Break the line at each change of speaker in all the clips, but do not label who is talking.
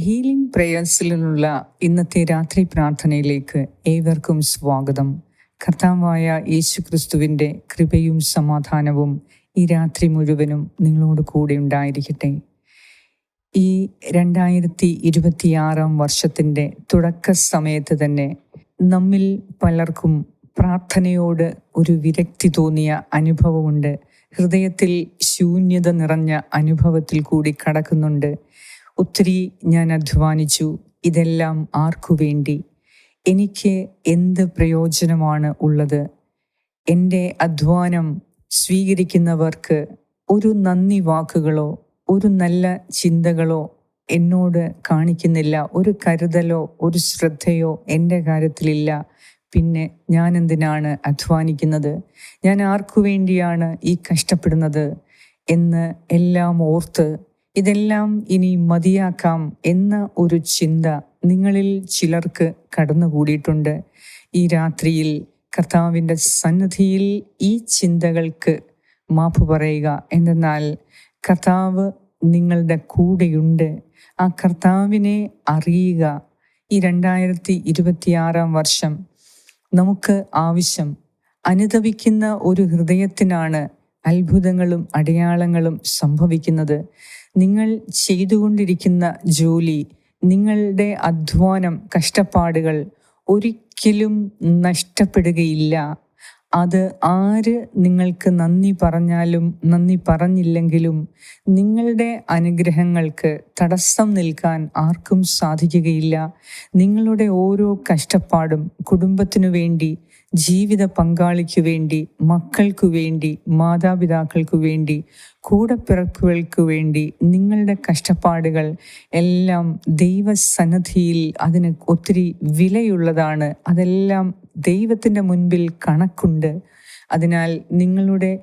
Healing പ്രേയേഴ്സിലുള്ള ഇന്നത്തെ രാത്രി പ്രാർത്ഥനയിലേക്ക് ഏവർക്കും സ്വാഗതം. കർത്താവായ യേശു ക്രിസ്തുവിന്റെ കൃപയും സമാധാനവും ഈ രാത്രി മുഴുവനും നിങ്ങളോട് കൂടെ ഉണ്ടായിരിക്കട്ടെ. ഈ രണ്ടായിരത്തി ഇരുപത്തിയാറാം വർഷത്തിന്റെ തുടക്ക സമയത്ത് തന്നെ നമ്മിൽ പലർക്കും പ്രാർത്ഥനയോട് ഒരു വിരക്തി തോന്നിയ അനുഭവമുണ്ട്. ഹൃദയത്തിൽ ശൂന്യത നിറഞ്ഞ അനുഭവത്തിൽ കൂടി കടക്കുന്നുണ്ട്. ഒത്തിരി ഞാൻ അധ്വാനിച്ചു. ഇതെല്ലാം ആർക്കു വേണ്ടി? എനിക്ക് എന്ത് പ്രയോജനമാണ് ഉള്ളത്? എന്റെ അധ്വാനം സ്വീകരിക്കുന്നവർക്ക് ഒരു നന്ദി വാക്കുകളോ ഒരു നല്ല ചിന്തകളോ എന്നോട് കാണിക്കുന്നില്ല. ഒരു കരുതലോ ഒരു ശ്രദ്ധയോ എന്റെ കാര്യത്തിലില്ല. പിന്നെ ഞാൻ എന്തിനാണ് അധ്വാനിക്കുന്നത്? ഞാൻ ആർക്കു വേണ്ടിയാണ് ഈ കഷ്ടപ്പെടുന്നത്? എന്ന് എല്ലാം ഓർത്ത് ഇതെല്ലാം ഇനി മതിയാക്കാം എന്ന ഒരു ചിന്ത നിങ്ങളിൽ ചിലർക്ക് കടന്നുകൂടിയിട്ടുണ്ട്. ഈ രാത്രിയിൽ കർത്താവിന്റെ സന്നിധിയിൽ ഈ ചിന്തകൾക്ക് മാപ്പ് പറയുക എന്തെന്നാൽ കർത്താവ് നിങ്ങളുടെ കൂടെയുണ്ട്. ആ കർത്താവിനെ അറിയുക. ഈ രണ്ടായിരത്തി ഇരുപത്തിയാറാം വർഷം നമുക്ക് ആവശ്യം. അനുദവിക്കുന്ന ഒരു ഹൃദയത്തിനാണ് അത്ഭുതങ്ങളും അടയാളങ്ങളും സംഭവിക്കുന്നത്. നിങ്ങൾ ചെയ്തുകൊണ്ടിരിക്കുന്ന ജോലി നിങ്ങളുടെ അധ്വാനം കഷ്ടപ്പാടുകൾ ഒരിക്കലും നഷ്ടപ്പെടുകയില്ല. അത് ആര് നിങ്ങൾക്ക് നന്ദി പറഞ്ഞാലും നന്ദി പറഞ്ഞില്ലെങ്കിലും നിങ്ങളുടെ അനുഗ്രഹങ്ങൾക്ക് തടസ്സം നിൽക്കാൻ ആർക്കും സാധിക്കുകയില്ല. നിങ്ങളുടെ ഓരോ കഷ്ടപ്പാടും കുടുംബത്തിനു വേണ്ടി ജീവിത പങ്കാളിക്കു വേണ്ടി മക്കൾക്കു വേണ്ടി മാതാപിതാക്കൾക്കു വേണ്ടി കൂടപ്പിറപ്പുകൾക്ക് വേണ്ടി നിങ്ങളുടെ കഷ്ടപ്പാടുകൾ എല്ലാം ദൈവസന്നദ്ധിയിൽ അതിന് ഒത്തിരി വിലയുള്ളതാണ്. അതെല്ലാം ദൈവത്തിന്റെ മുൻപിൽ കണക്കുണ്ട്. അതിനാൽ നിങ്ങളുടെ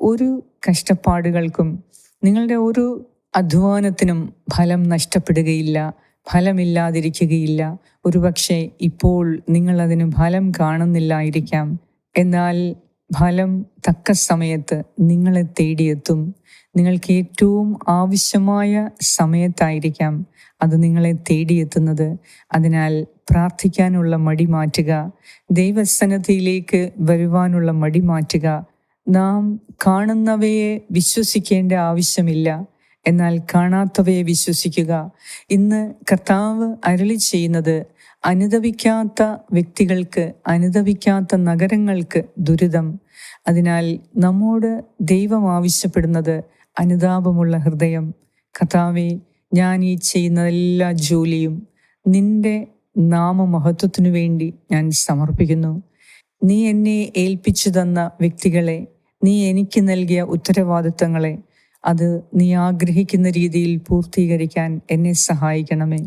ഒരു കഷ്ടപ്പാടുകൾക്കും നിങ്ങളുടെ ഒരു അധ്വാനത്തിനും ഫലം നഷ്ടപ്പെടുകയില്ല ഫലമില്ലാതിരിക്കുകയില്ല. ഒരുപക്ഷെ ഇപ്പോൾ നിങ്ങളതിന് ഫലം കാണുന്നില്ലായിരിക്കാം. എന്നാൽ ഫലം തക്ക സമയത്ത് നിങ്ങളെ തേടിയെത്തും. നിങ്ങൾക്ക് ഏറ്റവും ആവശ്യമായ സമയത്തായിരിക്കാം അത് നിങ്ങളെ തേടിയെത്തുന്നത്. അതിനാൽ പ്രാർത്ഥിക്കാനുള്ള മടി മാറ്റുക ദൈവസന്നദ്ധിയിലേക്ക് വരുവാനുള്ള മടി മാറ്റുക. നാം കാണുന്നവയെ വിശ്വസിക്കേണ്ട ആവശ്യമില്ല എന്നാൽ കാണാത്തവയെ വിശ്വസിക്കുക. ഇന്ന് കർത്താവ് അരളി ചെയ്യുന്നത് അനുദവിക്കാത്ത വ്യക്തികൾക്ക് അനുദവിക്കാത്ത നഗരങ്ങൾക്ക് ദുരിതം. അതിനാൽ നമ്മോട് ദൈവം ആവശ്യപ്പെടുന്നത് അനുതാപമുള്ള ഹൃദയം. കഥാവെ ഞാൻ ഈ ചെയ്യുന്ന എല്ലാ ജോലിയും നിന്റെ നാമമഹത്വത്തിനു വേണ്ടി ഞാൻ സമർപ്പിക്കുന്നു. നീ എന്നെ ഏൽപ്പിച്ചു തന്ന വ്യക്തികളെ നീ എനിക്ക് നൽകിയ ഉത്തരവാദിത്തങ്ങളെ അത് നീ ആഗ്രഹിക്കുന്ന രീതിയിൽ പൂർത്തീകരിക്കാൻ എന്നെ സഹായിക്കണമേ.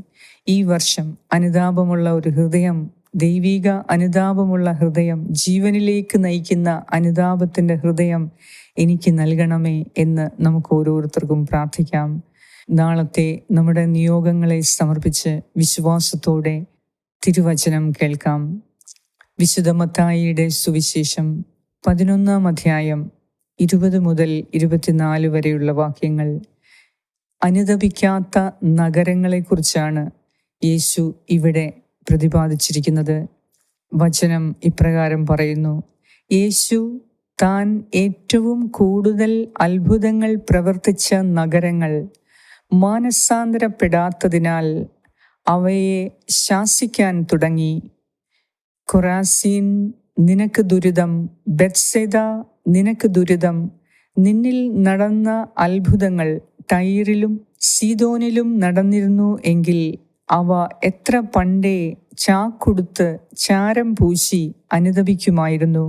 ഈ വർഷം അനുതാപമുള്ള ഒരു ഹൃദയം ദൈവിക അനുതാപമുള്ള ഹൃദയം ജീവനിലേക്ക് നയിക്കുന്ന അനുതാപത്തിന്റെ ഹൃദയം എനിക്ക് നൽകണമേ എന്ന് നമുക്ക് ഓരോരുത്തർക്കും പ്രാർത്ഥിക്കാം. നാളത്തെ നമ്മുടെ നിയോഗങ്ങളെ സമർപ്പിച്ച് വിശ്വാസത്തോടെ തിരുവചനം കേൾക്കാം. വിശുദ്ധമത്തായിയുടെ സുവിശേഷം പതിനൊന്നാം അധ്യായം ഇരുപത് മുതൽ ഇരുപത്തിനാല് വരെയുള്ള വാക്യങ്ങൾ. അനുദപിക്കാത്ത നഗരങ്ങളെക്കുറിച്ചാണ് യേശു ഇവിടെ പ്രതിപാദിച്ചിരിക്കുന്നത്. വചനം ഇപ്രകാരം പറയുന്നു. യേശു താൻ ഏറ്റവും കൂടുതൽ അത്ഭുതങ്ങൾ പ്രവർത്തിച്ച നഗരങ്ങൾ മാനസാന്തരപ്പെടാത്തതിനാൽ അവയെ ശാസിക്കാൻ തുടങ്ങി. ഖുറാസീൻ നിനക്ക് ദുരിതം ബെത്സെദ നിനക്ക് ദുരിതം നിന്നിൽ നടന്ന അത്ഭുതങ്ങൾ ടൈറിലും സീതോനിലും നടന്നിരുന്നു എങ്കിൽ അവ എത്ര പണ്ടേ ചാക്കൊടുത്ത് ചാരം പൂശി അനുദപിക്കുമായിരുന്നു.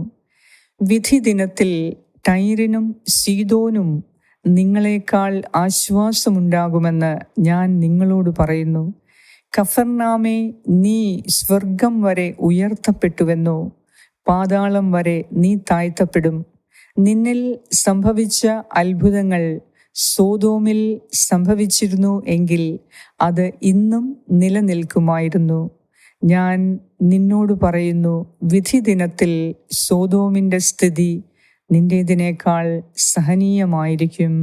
വിധി ദിനത്തിൽ ടൈറിനും സീതോനും നിങ്ങളെക്കാൾ ആശ്വാസമുണ്ടാകുമെന്ന് ഞാൻ നിങ്ങളോട് പറയുന്നു. കഫർനാമേ നീ സ്വർഗം വരെ ഉയർത്തപ്പെട്ടുവെന്നോ? പാതാളം വരെ നീ താഴ്ത്തപ്പെടും. നിന്നിൽ സംഭവിച്ച അത്ഭുതങ്ങൾ സോതോമിൽ സംഭവിച്ചിരുന്നു എങ്കിൽ അത് ഇന്നും നിലനിൽക്കുമായിരുന്നു. ഞാൻ നിന്നോട് പറയുന്നു വിധി ദിനത്തിൽ സോതോമിന്റെ സ്ഥിതി നിന്റേതിനേക്കാൾ സഹനീയമായിരിക്കും.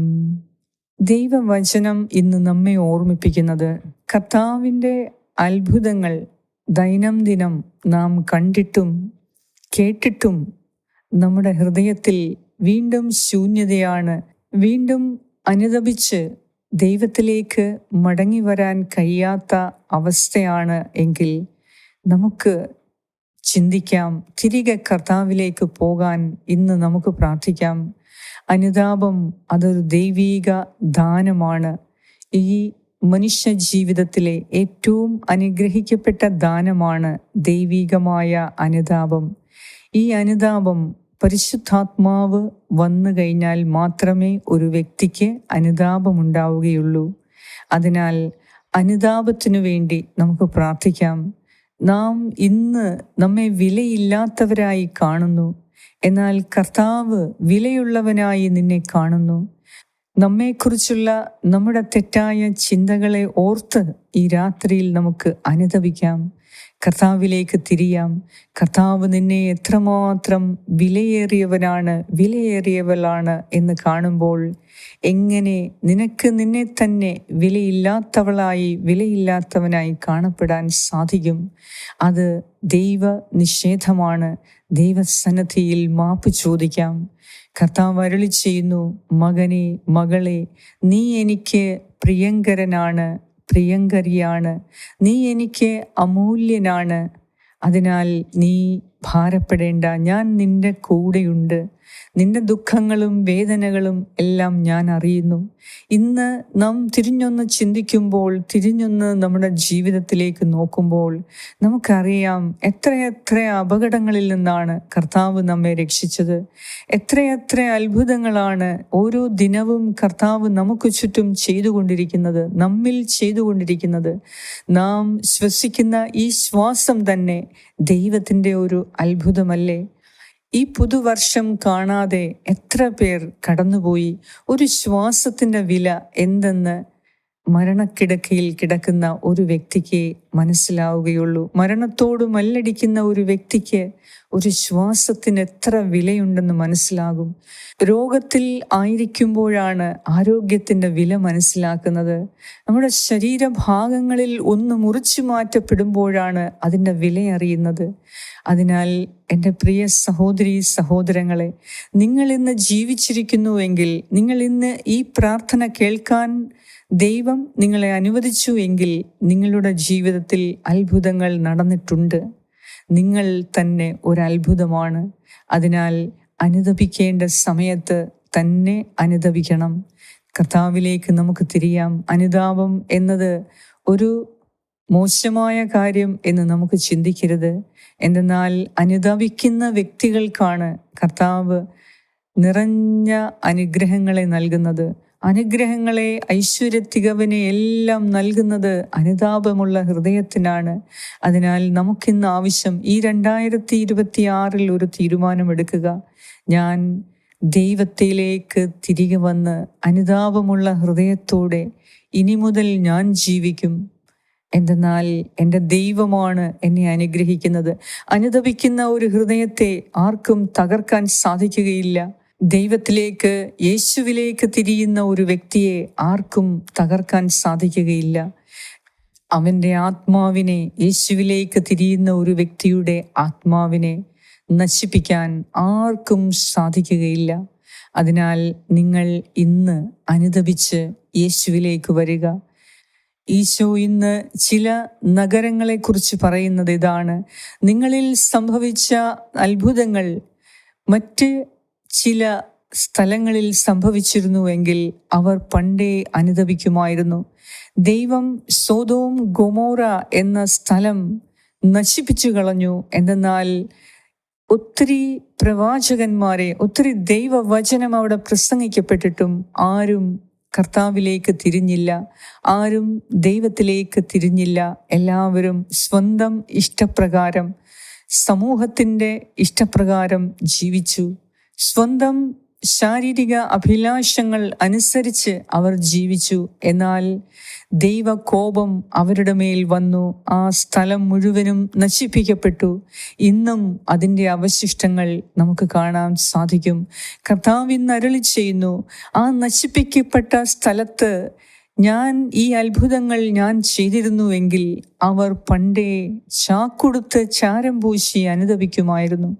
ദൈവവചനം ഇന്ന് നമ്മെ ഓർമ്മിപ്പിക്കുന്നത് കർത്താവിന്റെ അത്ഭുതങ്ങൾ ദൈനംദിനം നാം കണ്ടിട്ടും കേട്ടിട്ടും നമ്മുടെ ഹൃദയത്തിൽ വീണ്ടും ശൂന്യതയാണ്. വീണ്ടും അനുദപിച്ച് ദൈവത്തിലേക്ക് മടങ്ങി വരാൻ കഴിയാത്ത അവസ്ഥയാണ് എങ്കിൽ നമുക്ക് ചിന്തിക്കാം. തിരികെ കർത്താവിലേക്ക് പോകാൻ ഇന്ന് നമുക്ക് പ്രാർത്ഥിക്കാം. അനുതാപം അതൊരു ദൈവീക ദാനമാണ്. ഈ മനുഷ്യ ജീവിതത്തിലെ ഏറ്റവും അനുഗ്രഹിക്കപ്പെട്ട ദാനമാണ് ദൈവീകമായ അനുതാപം. ഈ അനുതാപം പരിശുദ്ധാത്മാവ് വന്നു കഴിഞ്ഞാൽ മാത്രമേ ഒരു വ്യക്തിക്ക് അനുതാപമുണ്ടാവുകയുള്ളൂ. അതിനാൽ അനുതാപത്തിനു വേണ്ടി നമുക്ക് പ്രാർത്ഥിക്കാം. നാം ഇന്ന് നമ്മെ വിലയില്ലാത്തവരായി കാണുന്നു. എന്നാൽ കർത്താവ് വിലയുള്ളവനായി നിന്നെ കാണുന്നു. നമ്മെക്കുറിച്ചുള്ള നമ്മുടെ തെറ്റായ ചിന്തകളെ ഓർത്ത് ഈ രാത്രിയിൽ നമുക്ക് അനുദപിക്കാം. കർത്താവിലേക്ക് തിരിയാം. കർത്താവ് നിന്നെ എത്രമാത്രം വിലയേറിയവനാണ് വിലയേറിയവളാണ് എന്ന് കാണുമ്പോൾ എങ്ങനെ നിനക്ക് നിന്നെ തന്നെ വിലയില്ലാത്തവളായി വിലയില്ലാത്തവനായി കാണപ്പെടാൻ സാധിക്കും? അത് ദൈവ നിഷേധമാണ് ദൈവസന്നദ്ധിയിൽ മാപ്പ് ചോദിക്കാം. കർത്താവ് അരളി ചെയ്യുന്നു മകനെ മകളെ നീ എനിക്ക് പ്രിയങ്കരനാണ്. പ്രിയങ്കരിയാണ്. നീ എനിക്ക് അമൂല്യനാണ്. അതിനാൽ നീ ഭാരപ്പെടേണ്ട. ഞാൻ നിന്റെ കൂടെയുണ്ട്. നിന്റെ ദുഃഖങ്ങളും വേദനകളും എല്ലാം ഞാൻ അറിയുന്നു. ഇന്ന് നാം തിരിഞ്ഞൊന്ന് ചിന്തിക്കുമ്പോൾ തിരിഞ്ഞൊന്ന് നമ്മുടെ ജീവിതത്തിലേക്ക് നോക്കുമ്പോൾ നമുക്കറിയാം എത്രയെത്ര അപകടങ്ങളിൽ നിന്നാണ് കർത്താവ് നമ്മെ രക്ഷിച്ചത്. എത്രയെത്ര അത്ഭുതങ്ങളാണ് ഓരോ ദിനവും കർത്താവ് നമുക്ക് ചുറ്റും ചെയ്തുകൊണ്ടിരിക്കുന്നത് നമ്മിൽ ചെയ്തുകൊണ്ടിരിക്കുന്നത്. നാം ശ്വസിക്കുന്ന ഈ ശ്വാസം തന്നെ ദൈവത്തിന്റെ ഒരു അത്ഭുതമല്ലേ? ഈ പുതുവർഷം കാണാതെ എത്ര പേർ കടന്നുപോയി? ഒരു ശ്വാസത്തിന്റെ വില എന്തെന്ന് മരണക്കിടക്കയിൽ കിടക്കുന്ന ഒരു വ്യക്തിക്ക് മനസ്സിലാവുകയുള്ളൂ. മരണത്തോട് മല്ലടിക്കുന്ന ഒരു വ്യക്തിക്ക് ഒരു ശ്വാസത്തിന് എത്ര വിലയുണ്ടെന്ന് മനസ്സിലാകും. രോഗത്തിൽ ആയിരിക്കുമ്പോഴാണ് ആരോഗ്യത്തിന്റെ വില മനസ്സിലാക്കുന്നത്. നമ്മുടെ ശരീരഭാഗങ്ങളിൽ ഒന്ന് മുറിച്ചു മാറ്റപ്പെടുമ്പോഴാണ് അതിന്റെ വില അറിയുന്നത്. അതിനാൽ എന്റെ പ്രിയ സഹോദരി സഹോദരങ്ങളെ നിങ്ങൾ ഇന്ന് ജീവിച്ചിരിക്കുന്നുവെങ്കിൽ നിങ്ങൾ ഇന്ന് ഈ പ്രാർത്ഥന കേൾക്കാൻ ദൈവം നിങ്ങളെ അനുവദിച്ചു എങ്കിൽ നിങ്ങളുടെ ജീവിതത്തിൽ അത്ഭുതങ്ങൾ നടന്നിട്ടുണ്ട്. നിങ്ങൾ തന്നെ ഒരു അത്ഭുതമാണ് അതിനാൽ അനുദപിക്കേണ്ട സമയത്ത് തന്നെ അനുദപിക്കണം. കർത്താവിലേക്ക് നമുക്ക് തിരിയാം. അനുതാപം എന്നത് ഒരു മോശമായ കാര്യം എന്ന് നമുക്ക് ചിന്തിക്കരുത്. എന്തെന്നാൽ അനുദപിക്കുന്ന വ്യക്തികൾക്കാണ് കർത്താവ് നിറഞ്ഞ അനുഗ്രഹങ്ങളെ നൽകുന്നത്. അനുഗ്രഹങ്ങളെ ഐശ്വര്യത്തികവനെ എല്ലാം നൽകുന്നത് അനുതാപമുള്ള ഹൃദയത്തിനാണ്. അതിനാൽ നമുക്കിന്ന് ആവശ്യം ഈ രണ്ടായിരത്തി ഇരുപത്തി ആറിൽ ഒരു തീരുമാനമെടുക്കുക. ഞാൻ ദൈവത്തിലേക്ക് തിരികെ വന്ന് അനുതാപമുള്ള ഹൃദയത്തോടെ ഇനി മുതൽ ഞാൻ ജീവിക്കും. എന്തെന്നാൽ എന്റെ ദൈവമാണ് എന്നെ അനുഗ്രഹിക്കുന്നത്. അനുദപിക്കുന്ന ഒരു ഹൃദയത്തെ ആർക്കും തകർക്കാൻ സാധിക്കുകയില്ല. ദൈവത്തിലേക്ക് യേശുവിലേക്ക് തിരിയുന്ന ഒരു വ്യക്തിയെ ആർക്കും തകർക്കാൻ സാധിക്കുകയില്ല. അവന്റെ ആത്മാവിനെ യേശുവിലേക്ക് തിരിയുന്ന ഒരു വ്യക്തിയുടെ ആത്മാവിനെ നശിപ്പിക്കാൻ ആർക്കും സാധിക്കുകയില്ല. അതിനാൽ നിങ്ങൾ ഇന്ന് അനുദപിച്ച് യേശുവിലേക്ക് വരിക. ഈശോ ഇന്ന് ചില നഗരങ്ങളെക്കുറിച്ച് പറയുന്നത് ഇതാണ്. നിങ്ങളിൽ സംഭവിച്ച അത്ഭുതങ്ങൾ മറ്റ് ചില സ്ഥലങ്ങളിൽ സംഭവിച്ചിരുന്നുവെങ്കിൽ അവർ പണ്ടേ അനുദപിക്കുമായിരുന്നു. ദൈവം സോതോം ഗൊമോറ എന്ന സ്ഥലം നശിപ്പിച്ചു കളഞ്ഞു. എന്തെന്നാൽ ഒത്തിരി പ്രവാചകന്മാരെ ഒത്തിരി ദൈവവചനം അവിടെ പ്രസംഗിക്കപ്പെട്ടിട്ടും ആരും കർത്താവിലേക്ക് തിരിഞ്ഞില്ല. ആരും ദൈവത്തിലേക്ക് തിരിഞ്ഞില്ല. എല്ലാവരും സ്വന്തം ഇഷ്ടപ്രകാരം സമൂഹത്തിന്റെ ഇഷ്ടപ്രകാരം ജീവിച്ചു. സ്വന്തം ശാരീരിക അഭിലാഷങ്ങൾ അനുസരിച്ച് അവർ ജീവിച്ചു. എന്നാൽ ദൈവകോപം അവരുടെ മേൽ വന്നു. ആ സ്ഥലം മുഴുവനും നശിപ്പിക്കപ്പെട്ടു. ഇന്നും അതിന്റെ അവശിഷ്ടങ്ങൾ നമുക്ക് കാണാൻ സാധിക്കും. കർത്താവ് അരളി ചെയ്യുന്നു ആ നശിപ്പിക്കപ്പെട്ട സ്ഥലത്ത് ഞാൻ ഈ അത്ഭുതങ്ങൾ ഞാൻ ചെയ്തിരുന്നുവെങ്കിൽ അവർ പണ്ടേ ചാക്കൊടുത്ത് ചാരം പൂശി അനുദപിക്കുമായിരുന്നു.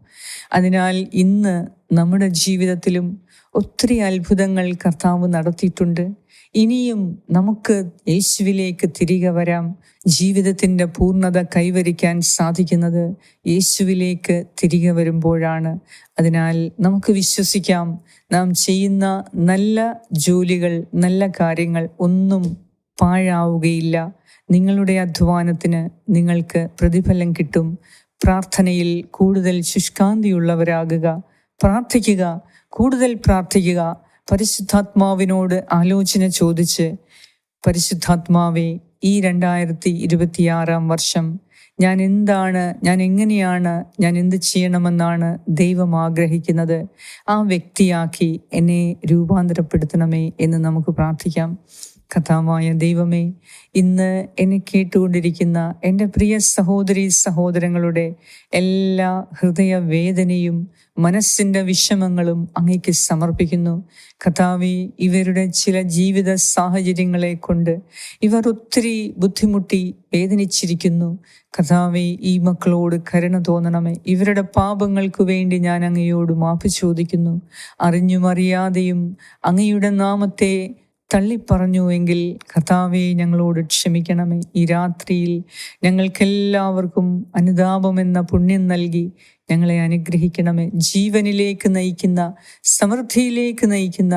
അതിനാൽ ഇന്ന് നമ്മുടെ ജീവിതത്തിലും ഒത്തിരി അത്ഭുതങ്ങൾ കർത്താവ് നടത്തിയിട്ടുണ്ട്. ഇനിയും നമുക്ക് യേശുവിലേക്ക് തിരികെ വരാം. ജീവിതത്തിന്റെ പൂർണത കൈവരിക്കാൻ സാധിക്കുന്നത് യേശുവിലേക്ക് തിരികെ വരുമ്പോഴാണ്. അതിനാൽ നമുക്ക് വിശ്വസിക്കാം നാം ചെയ്യുന്ന നല്ല ജോലികൾ നല്ല കാര്യങ്ങൾ ഒന്നും പാഴാവുകയില്ല. നിങ്ങളുടെ അധ്വാനത്തിന് നിങ്ങൾക്ക് പ്രതിഫലം കിട്ടും. പ്രാർത്ഥനയിൽ കൂടുതൽ ശുഷ്കാന്തിയുള്ളവരാകുക. പ്രാർത്ഥിക്കുക കൂടുതൽ പ്രാർത്ഥിക്കുക. പരിശുദ്ധാത്മാവിനോട് ആലോചന ചോദിച്ച് പരിശുദ്ധാത്മാവെ ഈ രണ്ടായിരത്തി ഇരുപത്തിയാറാം വർഷം ഞാൻ എന്താണ് ഞാൻ എങ്ങനെയാണ് ഞാൻ എന്ത് ചെയ്യണമെന്നാണ് ദൈവം ആഗ്രഹിക്കുന്നത്? ആ വ്യക്തിയാക്കി എന്നെ രൂപാന്തരപ്പെടുത്തണമേ എന്ന് നമുക്ക് പ്രാർത്ഥിക്കാം. കഥാമായ ദൈവമേ ഇന്ന് എന്നെ കേട്ടുകൊണ്ടിരിക്കുന്ന എന്റെ പ്രിയ സഹോദരി സഹോദരങ്ങളുടെ എല്ലാ ഹൃദയവേദനയും മനസ്സിന്റെ വിഷമങ്ങളും അങ്ങേക്ക് സമർപ്പിക്കുന്നു. കഥാവി ഇവരുടെ ചില ജീവിത സാഹചര്യങ്ങളെ കൊണ്ട് ഇവർ ഒത്തിരി ബുദ്ധിമുട്ടി വേദനിച്ചിരിക്കുന്നു. കഥാവി ഈ മക്കളോട് കരുണ തോന്നണമേ. ഇവരുടെ പാപങ്ങൾക്ക് വേണ്ടി ഞാൻ അങ്ങയോട് മാപ്പ് ചോദിക്കുന്നു. അറിഞ്ഞുമറിയാതെയും അങ്ങയുടെ നാമത്തെ തള്ളിപ്പറഞ്ഞുവെങ്കിൽ കഥാവെ ഞങ്ങളോട് ക്ഷമിക്കണമേ. ഈ രാത്രിയിൽ ഞങ്ങൾക്കെല്ലാവർക്കും അനുതാപമെന്ന പുണ്യം നൽകി ഞങ്ങളെ അനുഗ്രഹിക്കണമേ. ജീവനിലേക്ക് നയിക്കുന്ന സമൃദ്ധിയിലേക്ക് നയിക്കുന്ന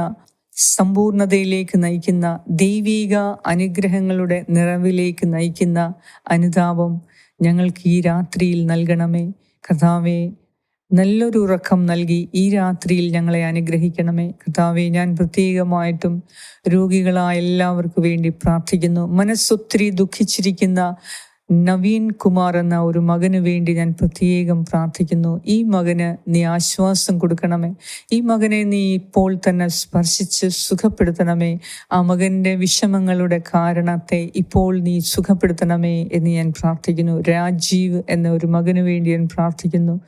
സമ്പൂർണതയിലേക്ക് നയിക്കുന്ന ദൈവീക അനുഗ്രഹങ്ങളുടെ നിറവിലേക്ക് നയിക്കുന്ന അനുതാപം ഞങ്ങൾക്ക് ഈ രാത്രിയിൽ നൽകണമേ. കഥാവെ നല്ലൊരു ഉറക്കം നൽകി ഈ രാത്രിയിൽ ഞങ്ങളെ അനുഗ്രഹിക്കണമേ. കർത്താവെ ഞാൻ പ്രത്യേകമായിട്ടും രോഗികളായ എല്ലാവർക്കും വേണ്ടി പ്രാർത്ഥിക്കുന്നു. മനസ്സൊത്തിരി ദുഃഖിച്ചിരിക്കുന്ന നവീൻ കുമാർ എന്ന ഒരു മകന് വേണ്ടി ഞാൻ പ്രത്യേകം പ്രാർത്ഥിക്കുന്നു. ഈ മകന് നീ ആശ്വാസം കൊടുക്കണമേ. ഈ മകനെ നീ ഇപ്പോൾ തന്നെ സ്പർശിച്ച് സുഖപ്പെടുത്തണമേ. ആ മകന്റെ വിഷമങ്ങളുടെ കാരണത്തെ ഇപ്പോൾ നീ സുഖപ്പെടുത്തണമേ എന്ന് ഞാൻ പ്രാർത്ഥിക്കുന്നു. രാജീവ് എന്ന ഒരു മകന് വേണ്ടി ഞാൻ പ്രാർത്ഥിക്കുന്നു.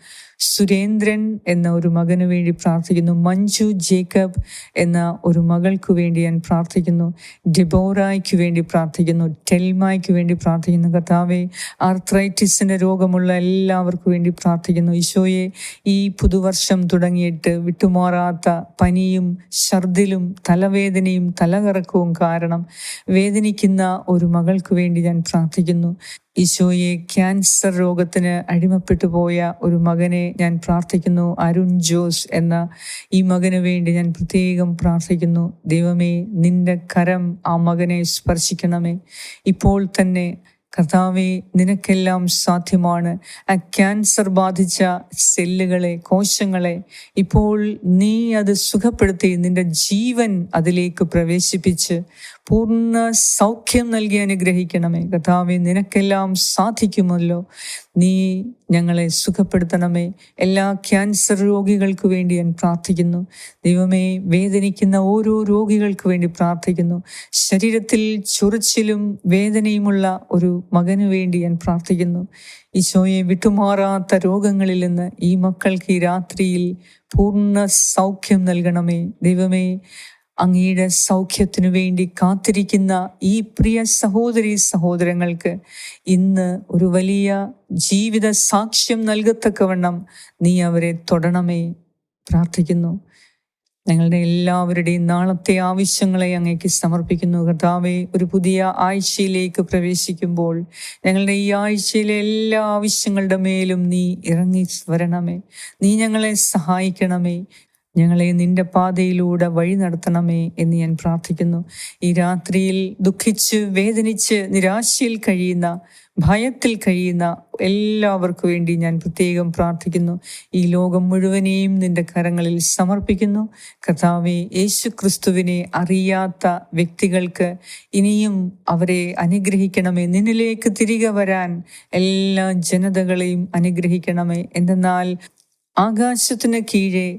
സുരേന്ദ്രൻ എന്ന ഒരു മകന് വേണ്ടി പ്രാർത്ഥിക്കുന്നു. മഞ്ജു ജേക്കബ് എന്ന ഒരു മകൾക്ക് വേണ്ടി ഞാൻ പ്രാർത്ഥിക്കുന്നു. ഡെബോറായ്ക്ക് വേണ്ടി പ്രാർത്ഥിക്കുന്നു. ടെൽമായ്ക്ക് വേണ്ടി പ്രാർത്ഥിക്കുന്നു. കർത്താവെ ആർത്രൈറ്റിസിന്റെ രോഗമുള്ള എല്ലാവർക്കും വേണ്ടി പ്രാർത്ഥിക്കുന്നു. ഈശോയെ ഈ പുതുവർഷം തുടങ്ങിയിട്ട് വിട്ടുമാറാത്ത പനിയും ഛർദിലും തലവേദനയും തലകറക്കവും കാരണം വേദനിക്കുന്ന ഒരു മകൾക്ക് വേണ്ടി ഞാൻ പ്രാർത്ഥിക്കുന്നു. ഈശോയെ ക്യാൻസർ രോഗത്തിന് അടിമപ്പെട്ടു പോയ ഒരു മകനെ ഞാൻ പ്രാർത്ഥിക്കുന്നു. അരുൺ ജോസ് എന്ന ഈ മകന് വേണ്ടി ഞാൻ പ്രത്യേകം പ്രാർത്ഥിക്കുന്നു. ദൈവമേ നിന്റെ കരം ആ മകനെ സ്പർശിക്കണമേ. ഇപ്പോൾ തന്നെ കർത്താവെ നിനക്കെല്ലാം സാധ്യമാണ്. ആ ക്യാൻസർ ബാധിച്ച സെല്ലുകളെ കോശങ്ങളെ ഇപ്പോൾ നീ അത് സുഖപ്പെടുത്തി നിന്റെ ജീവൻ അതിലേക്ക് പ്രവേശിപ്പിച്ച് പൂർണ സൗഖ്യം നൽകി അനുഗ്രഹിക്കണമേ. കഥാവി നിനക്കെല്ലാം സാധിക്കുമല്ലോ. നീ ഞങ്ങളെ സുഖപ്പെടുത്തണമേ. എല്ലാ ക്യാൻസർ രോഗികൾക്ക് വേണ്ടി ഞാൻ പ്രാർത്ഥിക്കുന്നു. ദൈവമേ വേദനിക്കുന്ന ഓരോ രോഗികൾക്ക് വേണ്ടി പ്രാർത്ഥിക്കുന്നു. ശരീരത്തിൽ ചൊറിച്ചിലും വേദനയുമുള്ള ഒരു മകനു വേണ്ടി ഞാൻ പ്രാർത്ഥിക്കുന്നു. ഈശോയെ വിട്ടുമാറാത്ത രോഗങ്ങളിൽ നിന്ന് ഈ മക്കൾക്ക് ഈ രാത്രിയിൽ പൂർണ സൗഖ്യം നൽകണമേ. ദൈവമേ അങ്ങയുടെ സൗഖ്യത്തിനു വേണ്ടി കാത്തിരിക്കുന്ന ഈ പ്രിയ സഹോദരി സഹോദരങ്ങൾക്ക് ഇന്ന് ഒരു വലിയ ജീവിത സാക്ഷ്യം നൽകത്തക്കവണ്ണം നീ അവരെ തൊടണമേ പ്രാർത്ഥിക്കുന്നു. ഞങ്ങളുടെ എല്ലാവരുടെയും നാളത്തെ ആവശ്യങ്ങളെ അങ്ങേക്ക് സമർപ്പിക്കുന്നു. കർത്താവെ ഒരു പുതിയ ആഴ്ചയിലേക്ക് പ്രവേശിക്കുമ്പോൾ ഞങ്ങളുടെ ഈ ആഴ്ചയിലെ എല്ലാ ആവശ്യങ്ങളുടെ മേലും നീ ഇറങ്ങി വരണമേ. നീ ഞങ്ങളെ സഹായിക്കണമേ. ഞങ്ങളെ നിന്റെ പാതയിലൂടെ വഴി നടത്തണമേ എന്ന് ഞാൻ പ്രാർത്ഥിക്കുന്നു. ഈ രാത്രിയിൽ ദുഃഖിച്ച് വേദനിച്ച് നിരാശയിൽ കഴിയുന്ന ഭയത്തിൽ കഴിയുന്ന എല്ലാവർക്കും വേണ്ടി ഞാൻ പ്രത്യേകം പ്രാർത്ഥിക്കുന്നു. ഈ ലോകം മുഴുവനെയും നിന്റെ കരങ്ങളിൽ സമർപ്പിക്കുന്നു. കഥാവെ യേശു ക്രിസ്തുവിനെ അറിയാത്ത വ്യക്തികൾക്ക് ഇനിയും അവരെ അനുഗ്രഹിക്കണമേ. നിന്നിലേക്ക് തിരികെ വരാൻ എല്ലാ ജനതകളെയും അനുഗ്രഹിക്കണമേ. എന്തെന്നാൽ ആകാശത്തിന് കീഴെ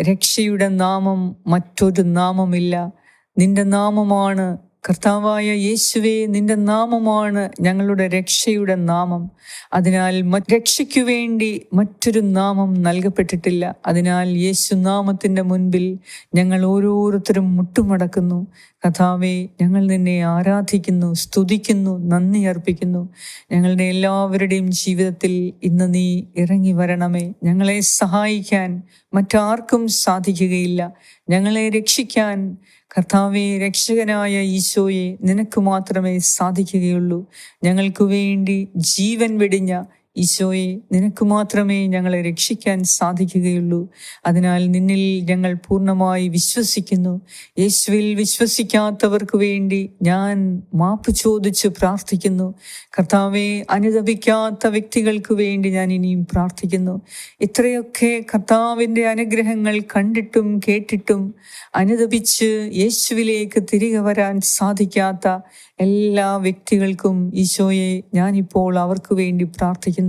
രക്ഷയുടെ നാമം മറ്റൊരു നാമമില്ല. നിന്റെ നാമമാണ് കർത്താവായ യേശുവേ നിന്റെ നാമമാണ് ഞങ്ങളുടെ രക്ഷയുടെ നാമം. അതിനാൽ രക്ഷയ്ക്കു വേണ്ടി മറ്റൊരു നാമം നൽകപ്പെട്ടിട്ടില്ല. അതിനാൽ യേശു നാമത്തിന്റെ മുൻപിൽ ഞങ്ങൾ ഓരോരുത്തരും മുട്ടുമടക്കുന്നു. കഥാവെ ഞങ്ങൾ നിന്നെ ആരാധിക്കുന്നു സ്തുതിക്കുന്നു നന്ദി അർപ്പിക്കുന്നു. ഞങ്ങളുടെ എല്ലാവരുടെയും ജീവിതത്തിൽ ഇന്ന് നീ ഇറങ്ങി വരണമേ. ഞങ്ങളെ സഹായിക്കാൻ മറ്റാർക്കും സാധിക്കുകയില്ല. ഞങ്ങളെ രക്ഷിക്കാൻ കർത്താവെ രക്ഷകനായ ഈശോയെ നിനക്ക് മാത്രമേ സാധിക്കുകയുള്ളൂ. ഞങ്ങൾക്ക് വേണ്ടി ജീവൻ വെടിഞ്ഞ ഈശോയെ നിനക്ക് മാത്രമേ ഞങ്ങളെ രക്ഷിക്കാൻ സാധിക്കുകയുള്ളൂ. അതിനാൽ നിന്നിൽ ഞങ്ങൾ പൂർണമായി വിശ്വസിക്കുന്നു. യേശുവിൽ വിശ്വസിക്കാത്തവർക്ക് വേണ്ടി ഞാൻ മാപ്പ് ചോദിച്ച് പ്രാർത്ഥിക്കുന്നു. കർത്താവെ അനുദപിക്കാത്ത വ്യക്തികൾക്ക് വേണ്ടി ഞാൻ ഇനിയും പ്രാർത്ഥിക്കുന്നു. ഇത്രയൊക്കെ കർത്താവിന്റെ അനുഗ്രഹങ്ങൾ കണ്ടിട്ടും കേട്ടിട്ടും അനുദപിച്ച് യേശുവിലേക്ക് തിരികെ വരാൻ സാധിക്കാത്ത എല്ലാ വ്യക്തികൾക്കും ഈശോയെ ഞാനിപ്പോൾ അവർക്ക് വേണ്ടി പ്രാർത്ഥിക്കുന്നു.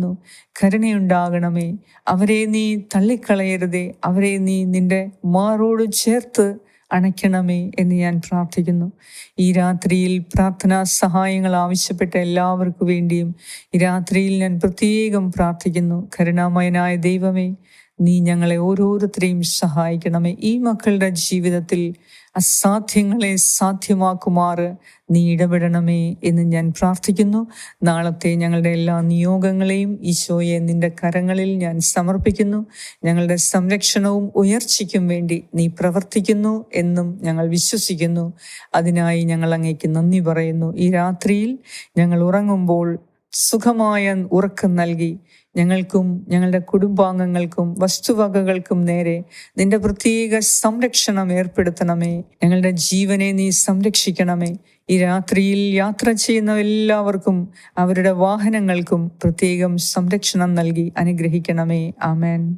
കരുണയുണ്ടാകണമേ അവരെ നീ തള്ളിക്കളയരുതേ അവരെ നീ നിന്റെ മാറോട് ചേർത്ത് അണയ്ക്കണമേ എന്ന് ഞാൻ പ്രാർത്ഥിക്കുന്നു. ഈ രാത്രിയിൽ പ്രാർത്ഥനാ സഹായങ്ങൾ ആവശ്യപ്പെട്ട എല്ലാവർക്കു വേണ്ടിയും ഈ രാത്രിയിൽ ഞാൻ പ്രത്യേകം പ്രാർത്ഥിക്കുന്നു. കരുണാമയനായ ദൈവമേ നീ ഞങ്ങളെ ഓരോരുത്തരെയും സഹായിക്കണമേ. ഈ മക്കളുടെ ജീവിതത്തിൽ അസാധ്യങ്ങളെ സാധ്യമാക്കുമാറ് നീ ഇടപെടണമേ എന്ന് ഞാൻ പ്രാർത്ഥിക്കുന്നു. നാളത്തെ ഞങ്ങളുടെ എല്ലാ നിയോഗങ്ങളെയും ഈശോയെ നിന്റെ കരങ്ങളിൽ ഞാൻ സമർപ്പിക്കുന്നു. ഞങ്ങളുടെ സംരക്ഷണവും ഉയർച്ചയ്ക്കും വേണ്ടി നീ പ്രവർത്തിക്കുന്നു എന്നും ഞങ്ങൾ വിശ്വസിക്കുന്നു. അതിനായി ഞങ്ങൾ അങ്ങേക്ക് നന്ദി പറയുന്നു. ഈ രാത്രിയിൽ ഞങ്ങൾ ഉറങ്ങുമ്പോൾ സുഖമായ ഉറക്കം നൽകി. ഞങ്ങൾക്കും ഞങ്ങളുടെ കുടുംബാംഗങ്ങൾക്കും വസ്തുവകകൾക്കും നേരെ നിന്റെ പ്രത്യേക സംരക്ഷണം ഏർപ്പെടുത്തണമേ. ഞങ്ങളുടെ ജീവനെ നീ സംരക്ഷിക്കണമേ. ഈ രാത്രിയിൽ യാത്ര ചെയ്യുന്ന എല്ലാവർക്കും അവരുടെ വാഹനങ്ങൾക്കും പ്രത്യേകം സംരക്ഷണം നൽകി അനുഗ്രഹിക്കണമേ. ആമേൻ.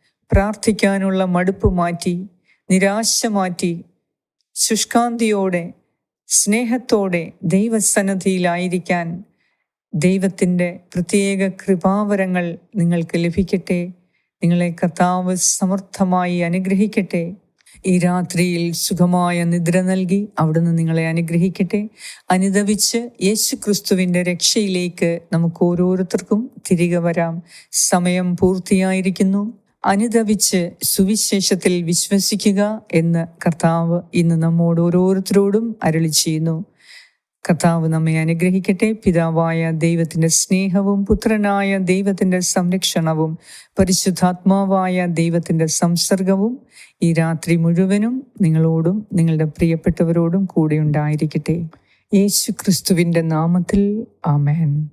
പ്രാർത്ഥിക്കാനുള്ള മടുപ്പ് മാറ്റി നിരാശ മാറ്റി ശുഷ്കാന്തിയോടെ സ്നേഹത്തോടെ ദൈവസന്നദ്ധിയിലായിരിക്കാൻ ദൈവത്തിന്റെ പ്രത്യേക കൃപാവരങ്ങൾ നിങ്ങൾക്ക് ലഭിക്കട്ടെ. നിങ്ങളെ കർത്താവ് സമർത്ഥമായി അനുഗ്രഹിക്കട്ടെ. ഈ രാത്രിയിൽ സുഖമായ നിദ്ര നൽകി അവിടുന്ന് നിങ്ങളെ അനുഗ്രഹിക്കട്ടെ. അനുദവിച്ച് യേശു ക്രിസ്തുവിന്റെ രക്ഷയിലേക്ക് നമുക്ക് ഓരോരുത്തർക്കും തിരികെ വരാം. സമയം പൂർത്തിയായിരിക്കുന്നു. അനുദവിച്ച് സുവിശേഷത്തിൽ വിശ്വസിക്കുക എന്ന് കർത്താവ് ഇന്ന് നമ്മോട് ഓരോരുത്തരോടും അരളി ചെയ്യുന്നു. കർത്താവ് നമ്മെ അനുഗ്രഹിക്കട്ടെ. പിതാവായ ദൈവത്തിന്റെ സ്നേഹവും പുത്രനായ ദൈവത്തിന്റെ സംരക്ഷണവും പരിശുദ്ധാത്മാവായ ദൈവത്തിന്റെ സംസർഗവും ഈ രാത്രി മുഴുവനും നിങ്ങളോടും നിങ്ങളുടെ പ്രിയപ്പെട്ടവരോടും കൂടെ ഉണ്ടായിരിക്കട്ടെ. യേശു ക്രിസ്തുവിന്റെ നാമത്തിൽ ആമേൻ.